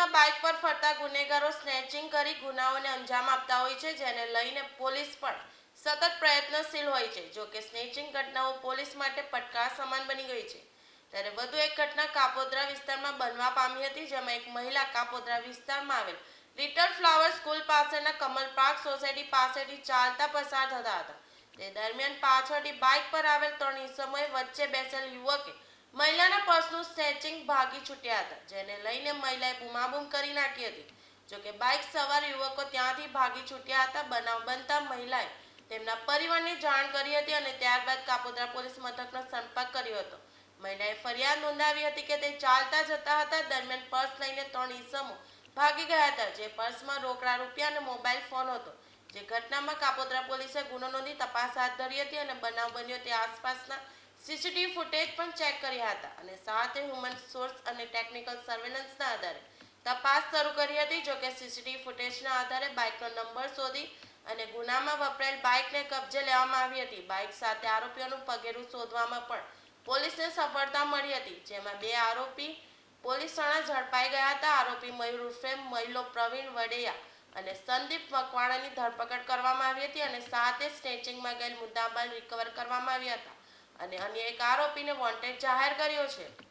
દરમિયાનમાં બાઇક પર ફરતા ગુનેગારો સ્નેચિંગ કરી ગુનાઓને અંજામ આપતા હોય છે, જેને લઈને પોલીસ પણ સતત પ્રયત્નશીલ હોય છે. જો કે સ્નેચિંગ ઘટનાઓ પોલીસ માટે પડકાર સમાન બની ગઈ છે. ત્યારે વધુ એક ઘટના કાપોદ્રા વિસ્તારમાં બનવા પામી હતી, જેમાં એક મહિલા કાપોદ્રા વિસ્તારમાં આવેલ લિટલ ફ્લાવર સ્કૂલ પાસેના કમલ પાર્ક સોસાયટી પાસેથી ચાલતા પસાર થતા હતા. તે દરમિયાન પાછળથી બાઇક પર આવેલ ત્રણ સમય વચ્ચે બેસેલ યુવકે મહિલાના પર્સનું સ્નેચિંગ ભાગી છૂટ્યા હતા, જેને લઈને મહિલાએ બૂમાબૂમ કરી નાખી હતી. જોકે બાઇક સવાર યુવકો ત્યાંથી ભાગી છૂટ્યા હતા, બનાવ બનતા મહિલાએ તેમના પરિવારને જાણ કરી હતી અને ત્યારબાદ કાપોદ્રા પોલીસ મથકનો સંપર્ક કર્યો હતો. મહિલાએ ફરિયાદ નોંધાવી હતી કે તે ચાલતા જતા હતા, દરમિયાન પર્સ લઈને ત્રણ ઈસમો ભાગી ગયા હતા, જે પર્સમાં રોકડા રૂપિયા અને મોબાઈલ ફોન હતો. જે ઘટનામાં કાપોદ્રા પોલીસે ગુનો નોંધી તપાસ હાથ ધરી હતી અને બનાવ બન્યો તે આસપાસના સીસીટીવી ફૂટેજ પણ ચેક કર્યા હતા અને સાથે હ્યુમન સોર્સ અને ટેકનિકલ સર્વેલન્સના આધારે તપાસ શરૂ કરી હતી જોકે સીસીટીવી ફૂટેજના આધારે બાઇકનો નંબર શોધી અને ગુનામાં વપરાયેલ બાઇકને કબજે લેવામાં આવી હતી. બાઇક સાથે આરોપીઓનું પગેરું શોધવામાં પણ પોલીસને સફળતા મળી હતી, જેમાં બે આરોપી પોલીસ થાણા ઝડપાઈ ગયા હતા. આરોપી મયુર ઉર્ફે મહિલો પ્રવીણ વડેયા અને સંદીપ મકવાણાની ધરપકડ કરવામાં આવી હતી અને સાથે સ્નેચિંગમાં ગયેલ મુદ્દામાલ રિકવર કરવામાં આવ્યા હતા. અને અન્ય એક આરોપીને વોન્ટેડ જાહેર કર્યો છે.